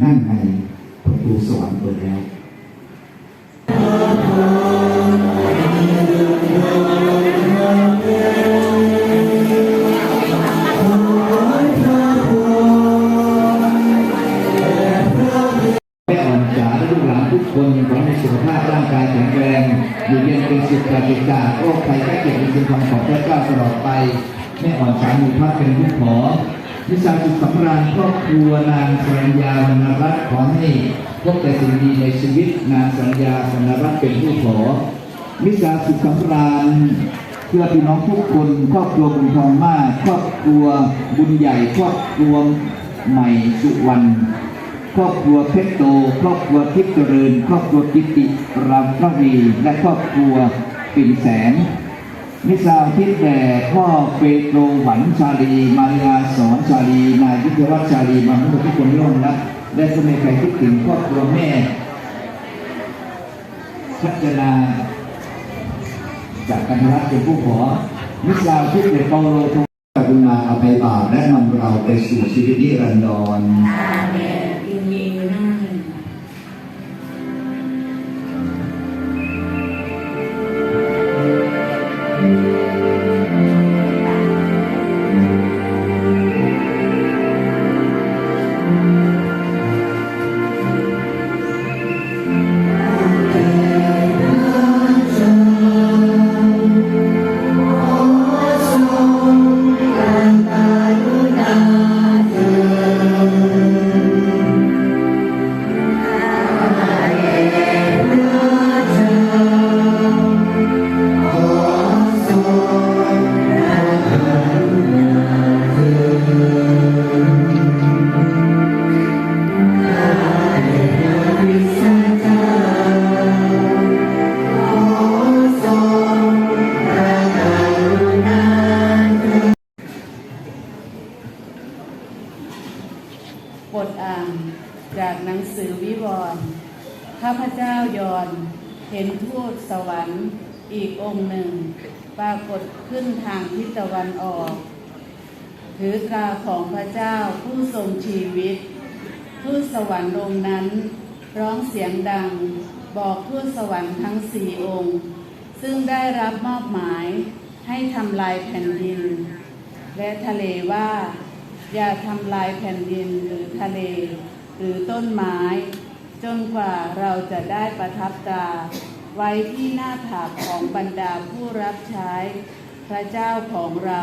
นั่นไงประตูสวรรค์เปิดแล้วแม่อ่อนจ๋าและลูกหลานทุกคนขอให้สุขภาพร่างกายแข็งแรงอยู่เย็นเป็นสุขปราศจากโรคภัยแค่เจ็บเป็นคำของพระเจ้าตลอดไปแม่อ่อนจ๋ามีพระเป็นผู้ขอ วิชาสุขสำราญครอบครัวนางสัญญาวรรณรัตน์ขอให้พบแต่สิ่งดีในชีวิตนางสัญญาวรรณรัตน์เป็นผู้ขอวิชาสุขสำราญเพื่อพี่น้องทุกคนครอบครัวบุญทองมากครอบครัวบุญใหญ่ครอบครัวใหม่สุวรรณครอบครัวเพชรโต ครอบครัวทิพย์เจริญ ครอบครัวกิติรามพระวีและครอบครัวปิ่นแสน มิสาวทิศแด่พ่อเปโตรหวันชาลีมารยาสอนชาลีนายวิทยวัฒชาลีบางทุกคนย่อมและและก็ไม่ใครคิดถึงครอบครัวแม่พัฒนาจากกันรัฐเป็นผู้ขอมิสาวทิศแด่เปาโลทงกรุณาอภัยบาปและนำเราไปสู่ชีวิตนิรันดร สวรรค์อีกองค์หนึ่ง ปรากฏขึ้นทางทิศตะวันออก ถือตราของพระเจ้าผู้ทรงชีวิตทูตสวรรค์องค์นั้น ร้องเสียงดัง บอกทูตสวรรค์ทั้งสี่องค์ ซึ่งได้รับมอบหมายให้ทำลายแผ่นดิน และทะเลว่า อย่าทำลายแผ่นดินหรือทะเล หรือต้นไม้ จนกว่าเราจะได้ประทับตรา ไว้ที่หน้าผากของบรรดาผู้รับใช้พระเจ้าของเรา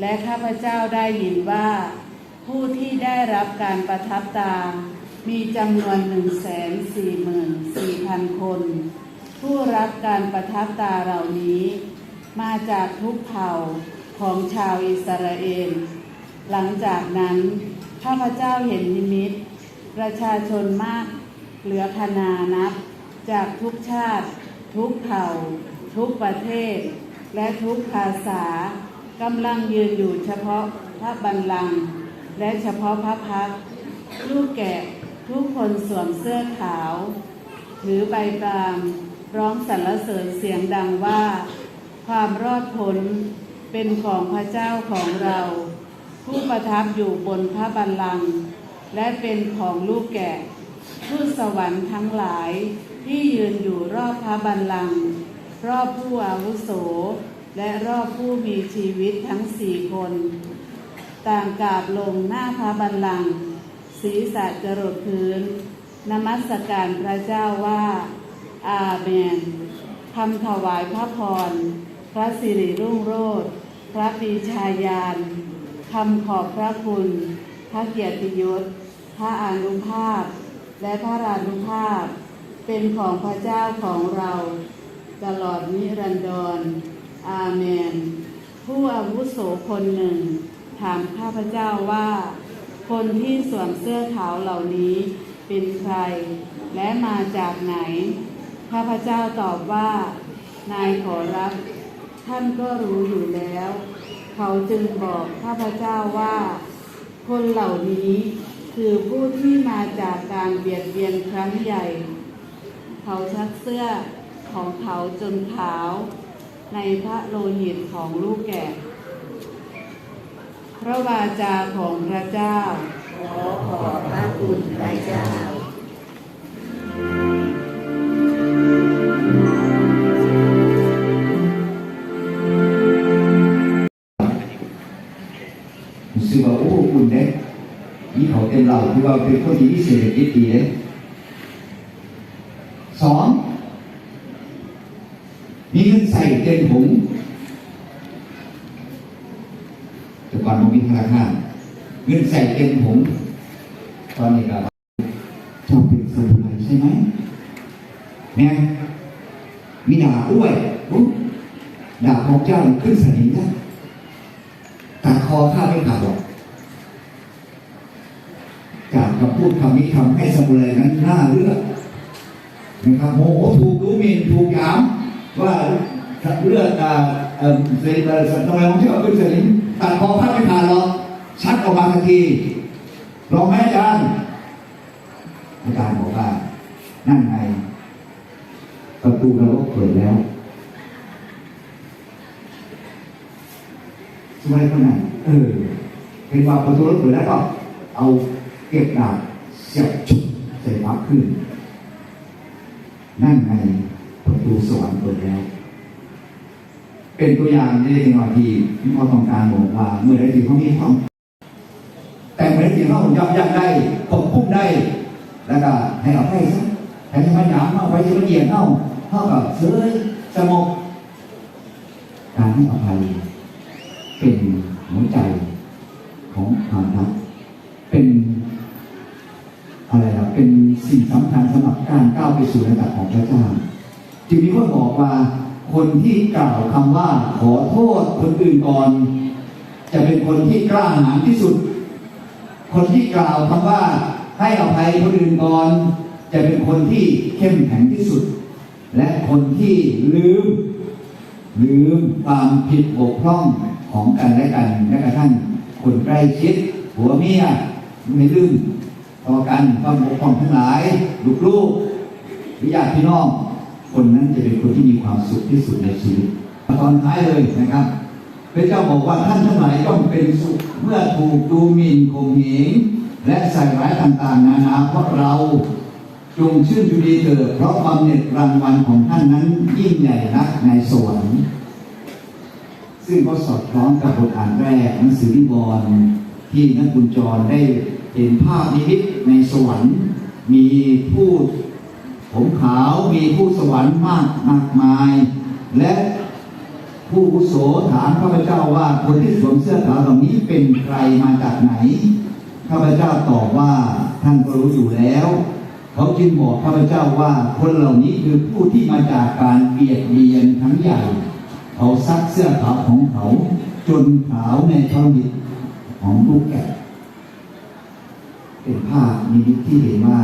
และข้าพเจ้าได้ยินว่า ผู้ที่ได้รับการประทับตา มีจำนวนหนึ่งแสนสี่หมื่นสี่พันคน ผู้รับการประทับตาเหล่านี้ มาจากทุกเผ่าของชาวอิสราเอล หลังจากนั้น ข้าพเจ้าเห็นนิมิต ประชาชนมากเหลือคนานับ จากทุกชาติ ทุกเผ่า ทุกประเทศ และทุกภาษากำลังยืนอยู่เฉพาะพระบัลลังก์และเฉพาะพระพักลูกแกะทุกคนสวมเสื้อขาว ถือใบปรามร้องสรรเสริญเสียงดังว่า ความรอดพ้นเป็นของพระเจ้าของเรา ผู้ประทับอยู่บนพระบัลลังก์และเป็นของลูกแกะ ทูตสวรรค์ทั้งหลาย ที่ยืนอยู่รอบพระบัลลังก์รอบผู้อาวุโส และรอบผู้มีชีวิตทั้งสี่คน ต่างกราบลงหน้าพระบัลลังก์ศีรษะจรดพื้น นมัสการพระเจ้าว่า อาเมนคำถวายพระพร พระสิริรุ่งโรจน์พระปีชาญาณคำขอบพระคุณ พระเกียรติยศ พระอนุภาพ และพระรานุภาพ เป็นของพระเจ้าของเรา ตลอดนิรันดรอาเมน ผู้อาวุโสคนหนึ่ง ถามข้าพเจ้าว่า คนที่สวมเสื้อขาวเหล่านี้เป็นใคร และมาจากไหน ข้าพเจ้าตอบว่า นายขอรับ ท่านก็รู้อยู่แล้ว เขาจึงบอกข้าพเจ้าว่า คนเหล่านี้ คือผู้ที่มาจากการเบียดเบียนครั้งใหญ่ เขาชักเสื้อของเขาจนขาว ในพระโลหิตของลูกแกะพระวาจาของพระเจ้าขอขอบพระคุณพระเจ้า เขาเราที่ว่าเป็นคนที่มีเศษฐกิจดีเลยสองมีเงินใส่เต็มถุงแต่ก่อนมันมีธนาคารเงินใส่เต็มถุงตอนนี้ก็เจ้าเป็นสมุนใช่ไหมเนี่ยมีด่าอ้วยอุ๊ยด่าของเจ้าขึ้นสนิมนะตัดคอข้าไม่ขาดหรอก จากคำพูดคำนี้ทำให้สมุไรนั้นน่าเลือกนะครับโมโหถูกดูหมิ่นถูกยามว่าเลือกอ่าเอ่อเสรีสันตะของเชื่อเป็นสลิมตัดคอข้าไม่ขาดหรอกชัดออกมาทันทีลองไหมอาจารย์อาจารย์บอกว่านั่นไงประตูเราก็เปิดแล้วสมัยคนนั้นเออเป็นว่าประตูรถเปิดแล้วก็เอา เก็บดาบเสียบชุบใส่วักขึ้น นั่นไงประตูสวรรค์เปิดแล้ว เป็นตัวอย่างในหน่อยที่ที่เขาต้องการบอกว่าเมื่อใดที่เขามีความแต่เมื่อใดที่เขายับยั้งได้ควบคุมได้ แล้วก็ให้อภัยซะให้มันหยามเอาไว้ที่ละเอียดเอาเท่ากับเสยสงบการให้อภัยเป็นหัวใจำคัญสำหรับการก้าวไปสู่ระดับของพระเจ้าจึงมีคนบอกว่า คนที่กล่าวคำว่าขอโทษคนอื่นก่อน จะเป็นคนที่กล้าหาญที่สุด คนที่กล่าวคำว่าให้อภัยคนอื่นก่อน จะเป็นคนที่เข้มแข็งที่สุด และคนที่ลืม ลืมความผิดบกพร่องของกันและกันและกระทั่งคนใกล้ชิด หัวเมียไม่ลืม ต่อกันความกพร่องทั้งหลายลูกๆหรือญาติพี่น้อง คนนั้นจะเป็นคนที่มีความสุขที่สุดในชีวิตตอนท้ายเลยนะครับพระเจ้าบอกว่าท่านทั้งหลายต้องเป็นสุขเมื่อถูกดูหมิ่นข่มเหงและใส่ร้ายต่างๆ นานาเพราะเราจงชื่นชูดีเถิดเพราะความเหน็ดรางวัลของท่านนั้นยิ่งใหญ่นักในสวรรค์ซึ่งก็สอดคล้องกับบทอ่านแรกหนังสือวิวรณ์ที่นักบุญจรได้ เห็นภาพนิมิตในสวรรค์ มีผู้ผมขาวมีผู้สวรรค์มากมากมาย และผู้อุโสถามข้าพเจ้าว่าคนที่สวมเสื้อขาวเหล่านี้เป็นใครมาจากไหนข้าพเจ้าตอบว่าท่านก็รู้อยู่แล้ว เขาจึงบอกข้าพเจ้าว่าคนเหล่านี้คือผู้ที่มาจากการเบียดเบียนทั้งใหญ่ เขาซักเสื้อขาวของเขา จนขาวในทรมิตของลูกแกะ เป็นภาพนิมิตที่เห็นว่า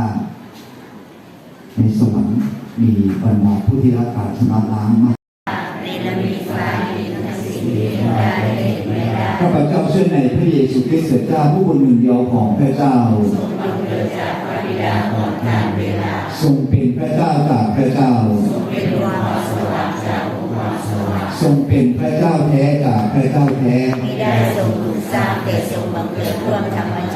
ในสวรรค์มีบรรดาผู้ที่รักการชำระล้างมากในละมีฟ้ามีทั้งสิ่งที่ได้เห็นไม่ได้ข้าพเจ้าเชื่อในพระเยซูคริสต์เจ้าผู้บนหนึ่งเดียวของพระเจ้าบังเกิดจากพระบิดาก่อนการเวลาทรงเป็นพระเจ้าจากพระเจ้าส่งจากองค์ความสว่างทรงเป็นพระเจ้าแท้จากพระเจ้าแท้ที่ได้ทรงถูกสร้างแต่ทรงบังเกิดร่วมธรรม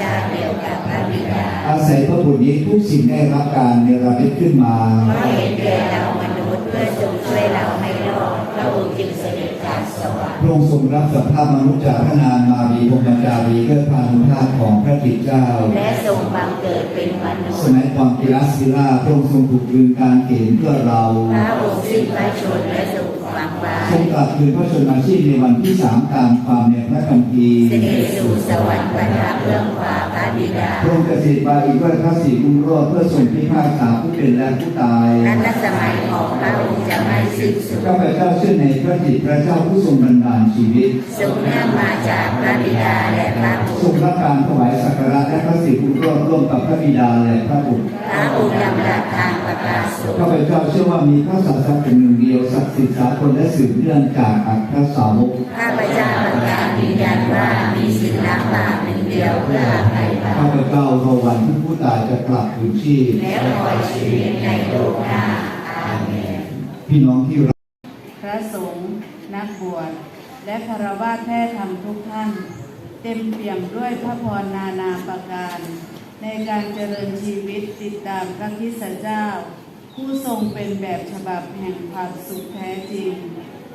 อาศัยพระบุตรนี้ทุกสิ่งได้รับการเนรมิตขึ้นมาเพราะเห็นแก่เรามนุษย์เพื่อทรงช่วยเราให้รอดพระองค์จึงเสด็จจากสวรรค์พระองค์ทรงรับสภาพมนุษย์จากพระนางมารีพรหมจารีเพื่อพานุภาพของพระจิตเจ้า และทรงบังเกิดเป็นมนุษสย์มัยความกิรัสศิลาพระองค์ทรงถูกยืนการเกณฑ์เพื่อเราพระองค์สิ้นพระชนม์และทรงฝังไว้ทรงกลับคืนพระชนมาชีพในวันที่สามตามความในพระคัมภีร์เสด็จสู่สวรรค์ประทับเบื้องขวาพระ บิดาพระองค์เกษตรบาอีกด้วยพระศรีรุ่งโรจน์เพื่อทรงพิพากษาผู้เป็นและผู้ตายรัชสมัยของพระองค์จะไม่สิ้นสุดข้าพเจ้าเชื่อในพระจิตพระเจ้าผู้ทรงบันดาลชีวิตทรงเนื่องมาจากพระบิดาและพระบุทรตรงรับการถวายสักการะและพระศรีรุ่งโรจน์ร่วมกับพระบิดาและพระบุตรพระองค์ดำรัสทางประกาศสุขข้าพเจ้าเชื่อว่ามีพระศาสนาเป็นหนึ่งเดียวศักดิ์สิทธิ์สากลและสืบเนื่องจากอัครสาวกข้าพเจ้าประกาศยืนยันว่ามีสิ่งล้างบาปหนึ่ง เดียวเพื่ออภัยบาข้าปพเจ้ารอวันที่ผู้ตายจะกลับคืนชีพและคอยชีวิตในโลกหน้าอาเมนพี่น้องที่รักพระสงฆ์นักบวชและคารวะแท้ธรรมทุกท่าน เต็มเปี่ยมด้วยพระพรนานาประการ ในการเจริญชีวิตติดตามพระคริสตเจ้า ผู้ทรงเป็นแบบฉบับแห่งความสุขแท้จริง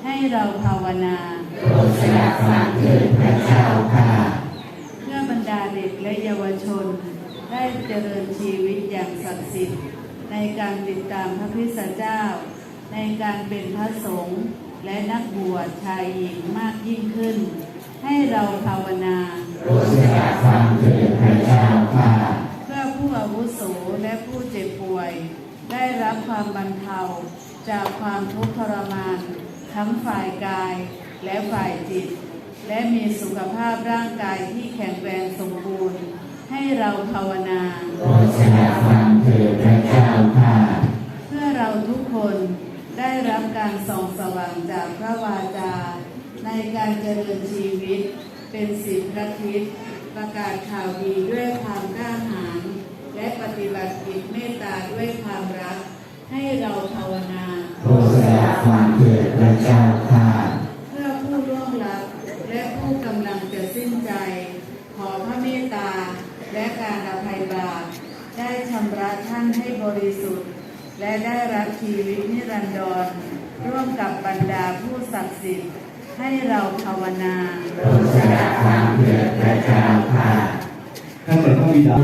ให้เราภาวนาโปรดสดับฟังเถิดพระเจ้าค่ะ เพื่อบรรดาเด็ก และเยาวชน ได้เจริญชีวิตอย่างศักดิ์สิทธิ์ ในการติดตามพระคริสตเจ้า ในการเป็นพระสงฆ์และนักบวชชายหญิงมากยิ่งขึ้น ให้เราภาวนาโปรดสดับฟังเถิดพระเจ้าค่ะเพื่อผู้อาวุโสและผู้เจ็บป่วย ได้รับความบรรเทาจากความทุกข์ทรมาน ทั้งฝ่ายกายและฝ่ายจิต และมีสุขภาพร่างกายที่แข็งแรงสมบูรณ์ ให้เราภาวนาโปรดสดับฟังเถิดพระเจ้าค่ะเพื่อเราทุกคนได้รับการส่องสว่างจากพระวาจา ในการเจริญชีวิต เป็นสิทธิพระคริสต์ประกาศข่าวดีด้วยความกล้าหาญและปฏิบัติกิจเมตตาด้วยความรัก ให้เราภาวนาโปรดสดับฟังเถิดพระเจ้าค่ะ และได้รับชีวิตนิรันดร ร่วมกับบรรดาผู้ศักดิ์สิทธิ์ให้เราภาวนาโลชะความเพื่อพระเจ้าค่ะข้าแต่พระบิดา